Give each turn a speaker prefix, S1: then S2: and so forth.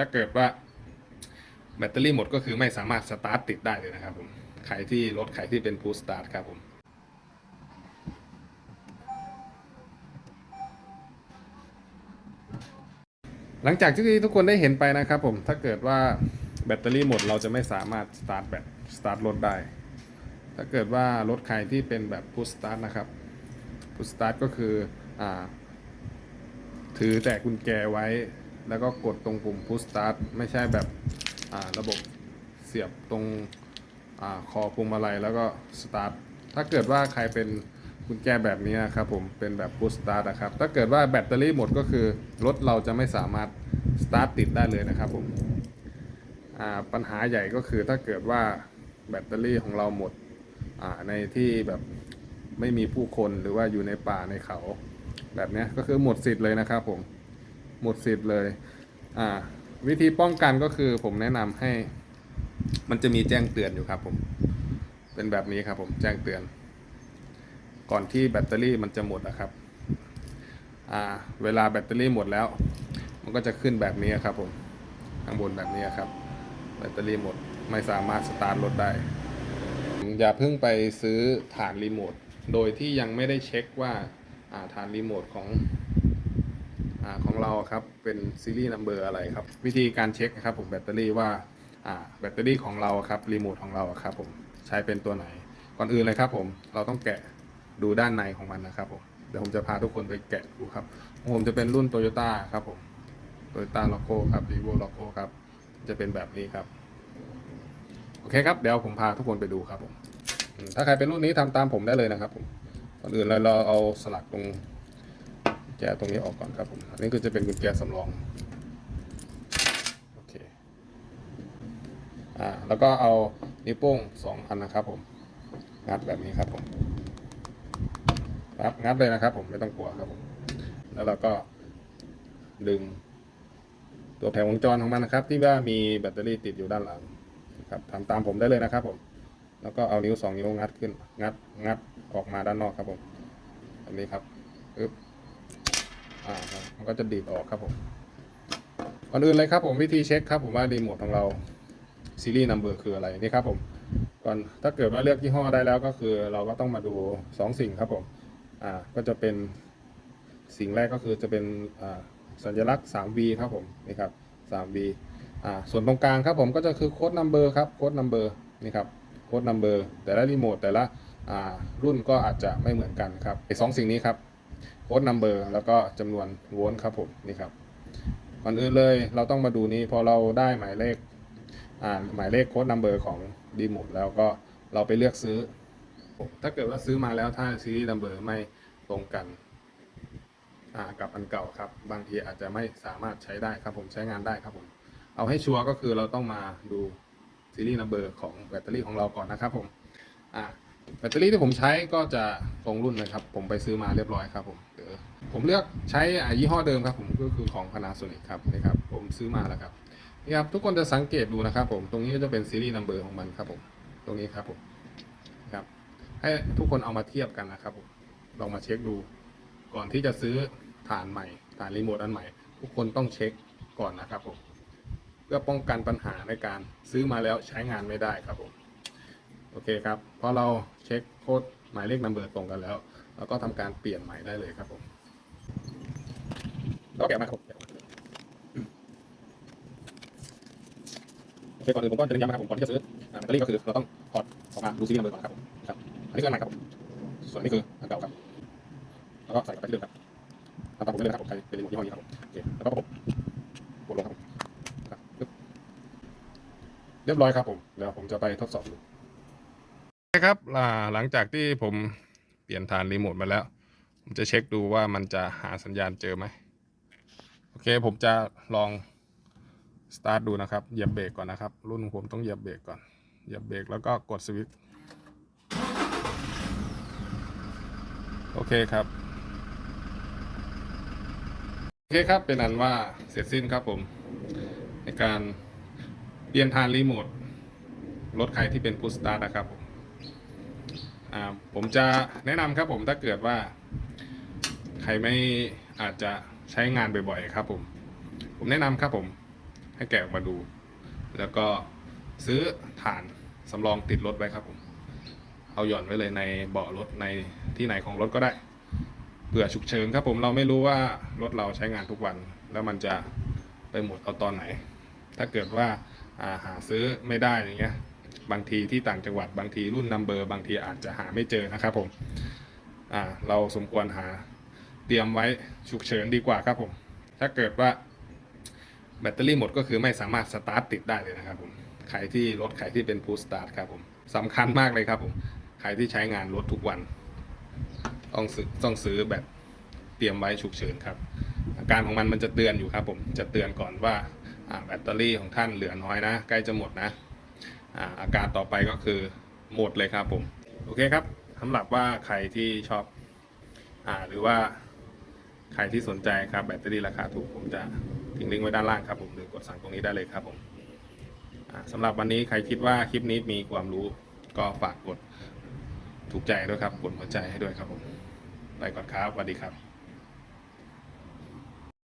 S1: ถ้าเกิดว่าแบตเตอรี่หมดก็คือไม่สามารถสตาร์ทติดได้เลยนะครับผมใครที่รถใครที่เป็น push start ครับผมหลังจากที่ทุกคนได้เห็นไปนะครับผมถ้าเกิดว่าแบตเตอรี่หมดเราจะไม่สามารถสตาร์ทแบตสตาร์ทรถได้ ถ้าเกิดว่ารถใครที่เป็นแบบ push start นะครับ push start ก็คืออ่าถือแต่กุญแจไว้ แล้วก็กดตรงปุ่ม push start ไม่ใช่แบบระบบเสียบตรงอคอพวงมาลัยแล้วก็ start ถ้าเกิดว่าใครเป็นกุญแจแบบนี้นะครับผมเป็นแบบ push start นะครับ ถ้าเกิดว่าแบตเตอรี่หมดก็คือรถเราจะไม่สามารถ start ติดได้เลยนะครับผมปัญหาใหญ่ก็คือถ้าเกิดว่าแบตเตอรี่ของเราหมดในที่แบบไม่มีผู้คนหรือว่าอยู่ในป่าในเขา แบบนี้ก็คือหมดสิทธิ์เลยนะครับผม หมดสิทธิ์เลยอ่าวิธีป้องกันก็คือผมแนะนำให้ มันจะมีแจ้งเตือนอยู่ครับผม เป็นแบบนี้ครับผมแจ้งเตือน ก่อนที่แบตเตอรี่มันจะหมดนะครับอ่าเวลาแบตเตอรี่หมดแล้ว มันก็จะขึ้นแบบนี้ครับผมข้างบนแบบนี้ครับ แบตเตอรี่หมดไม่สามารถสตาร์ทรถได้อย่าเพิ่งไปซื้อฐานรีโมทโดยที่ยังไม่ได้เช็คว่าฐานรีโมทของ ของเราครับเป็นซีรีส์นัมเบอร์อะไรครับ วิธีการเช็คนะครับผมแบตเตอรี่ว่าแบตเตอรี่ของเราครับรีโมทของเราครับผมใช้เป็นตัวไหน ก่อนอื่นเลยครับผมเราต้องแกะดูด้านในของมันนะครับผมเดี๋ยวผมจะพาทุกคนไปแกะดูครับผมจะเป็นรุ่นโตโยต้าครับผมโตโยต้าล็อกโก้ครับรีโวล็อกโก้ครับจะเป็นแบบนี้ครับโอเคครับเดี๋ยวผมพาทุกคนไปดูครับผมถ้าใครเป็นรุ่นนี้ทำตามผมได้เลยนะครับผมก่อนอื่นเราเราเอาสลักตรง แจตรงนี้ออกก่อนครับผม อันนี้ก็จะเป็นกุญแจสำรอง โอเค อ่า แล้วก็เอานิ้วโป้งสองอันนะครับผม งัดแบบนี้ครับผมครับงัดเลยนะครับผมไม่ต้องกลัวครับผม แล้วเราก็ดึง ตัวแผงวงจรของมันนะครับ ที่ว่ามีแบตเตอรี่ติดอยู่ด้านหลังครับทำตามผมได้เลยนะครับผม แล้วก็เอานิ้วสองนิ้วงัดขึ้น งัดงัดออกมาด้านนอกครับผมแบบนี้ครับปึ๊บ อ่าครับมันก็จะดีดออกครับผมก่อนอื่นเลยครับผมวิธีเช็คครับผมว่ารีโมทของเราซีรีส์นัมเบอร์คืออะไรนี่ครับผมก่อนถ้าเกิดว่าเลือกยี่ห้อได้แล้วก็คือ เราก็ต้องมาดูสองสิ่งครับผมอ่าก็จะเป็นสิ่งแรกก็คือจะเป็นอ่าสัญลักษณ์ 3V ครับผมนี่ครับ 3V อ่าส่วนตรงกลางครับผมก็จะคือโค้ดนัมเบอร์ครับโค้ดนัมเบอร์นี่ครับโค้ดนัมเบอร์แต่ละรีโมทแต่ละอ่ารุ่นก็อาจจะไม่เหมือนกันครับไอสองสิ่งนี้ครับ โค้ดนัมเบอร์แล้วก็จำนวนโวลต์ครับผมนี่ครับก่อนอื่นเลยเราต้องมาดูนี้พอเราได้หมายเลขอ่าหมายเลขโค้ดนัมเบอร์ของรีโมทแล้วก็เราไปเลือกซื้อ ถ้าเกิดว่าซื้อมาแล้วถ้าซีรีส์นัมเบอร์ไม่ตรงกันอ่ากับอันเก่าครับ บางทีอาจจะไม่สามารถใช้ได้ครับผมใช้งานได้ครับผม เอาให้ชัวร์ก็คือเราต้องมาดูซีรีส์นัมเบอร์ของแบตเตอรี่ของเราก่อนนะครับผมอ่าแบตเตอรี่ที่ผมใช้ก็จะตรงรุ่นนะครับ ผมไปซื้อมาเรียบร้อยครับผม ผมเลือกใช้อ่ายี่ห้อเดิมครับผมก็คือของ Panasonic ครับนี่ครับ ผมซื้อมาแล้วครับนี่ครับทุกคนจะสังเกตดูนะครับ ผมตรงนี้จะเป็นซีรีส์นัมเบอร์ของมันครับผมตรงนี้ครับผมครับ ให้ทุกคนเอามาเทียบกันนะครับผมลองมาเช็คดู ก่อนที่จะซื้อฐานใหม่ฐานรีโมทอันใหม่ ทุกคนต้องเช็คก่อนนะครับผมเพื่อป้องกันปัญหาในการซื้อมาแล้วใช้งานไม่ได้ครับผมโอเคครับพอเราเช็คโค้ดหมายเลขนัมเบอร์ตรงกันแล้วเราก็ทำการเปลี่ยนใหม่ได้เลยครับผม ก็แกะมาครับผมโอเคก่อนอื่นผมก็จะเน้นย้ำนะครับผมก่อนที่จะซื้อแบตเตอรี่ก็คือเราต้องถอดออกมาดูซีรีส์นัมเบอร์ก่อนครับผมครับอันนี้คืออันใหม่ครับผมส่วนนี้คืออันเก่าครับแล้วก็ใส่กลับไปที่เดิมครับตามผมได้เลยนะครับผมใช้เป็นรีโมทยี่ห้อนี้ครับผมโอเคแล้วก็ผมกดลงครับผมเรียบร้อยครับผมเดี๋ยวผมจะไปทดสอบดูครับหลังจากที่ผมเปลี่ยนฐานรีโมทมาแล้ว ผมจะเช็คดูว่ามันจะหาสัญญาณเจอไหม อเคผมจะลองสตาร์ทดูนะครับเหยียบเบรกก่อนนะครับ รุ่นของผมต้องเหยียบเบรกก่อนเหยียบเบรกแล้วก็กดสวิตช์โอเคครับ โอเคครับเป็นอันว่าเสร็จสิ้นครับผม ในการเปลี่ยนทานรีโมทรถใครที่เป็นพุชสตาร์ทนะครับผมผมจะแนะนำครับผมถ้าเกิดว่า ใครไม่อาจจะ ใช้งานบ่อยๆครับผม ผมแนะนำครับผม ให้แกะออกมาดู แล้วก็ซื้อถ่านสำรองติดรถไว้ครับผม เอาหย่อนไว้เลยในเบาะรถในที่ไหนของรถก็ได้เผื่อฉุกเฉินครับผมเราไม่รู้ว่ารถเราใช้งานทุกวัน แล้วมันจะไปหมดเอาตอนไหน ถ้าเกิดว่าาหาซื้อไม่ได้อย่างเงี้ยบางทีที่ต่างจังหวัดบางทีรุ่นนัมเบอร์ บางทีอาจจะหาไม่เจอนะครับผมเราสมควรหา เตรียมไว้ฉุกเฉินดีกว่าครับผม ถ้าเกิดว่าแบตเตอรี่หมดก็คือไม่สามารถสตาร์ทติดได้เลยนะครับผมใครที่รถใครที่เป็นพูสตาร์ทครับผมสำคัญมากเลยครับผมใครที่ใช้งานรถทุกวัน ต้องซื้อต้องซื้อแบตเตรียมไว้ฉุกเฉินครับ อาการของมันมันจะเตือนอยู่ครับผมจะเตือนก่อนว่าแบตเตอรี่ของท่านเหลือน้อยนะ ใกล้จะหมดนะอาอาการต่อไปก็คือหมดเลยครับผม โอเคครับสำหรับว่าใครที่ชอบอหรือว่า ใครที่สนใจครับแบตเตอรี่ราคาถูกผมจะทิ้งลิงก์ไว้ด้านล่างครับผมหรือกดสั่งตรงนี้ได้เลยครับผมสำหรับวันนี้ใครคิดว่าคลิปนี้มีความรู้ก็ฝากกดถูกใจด้วยครับกดหัวใจให้ด้วยครับผมไปก่อนครับสวัสดีครับ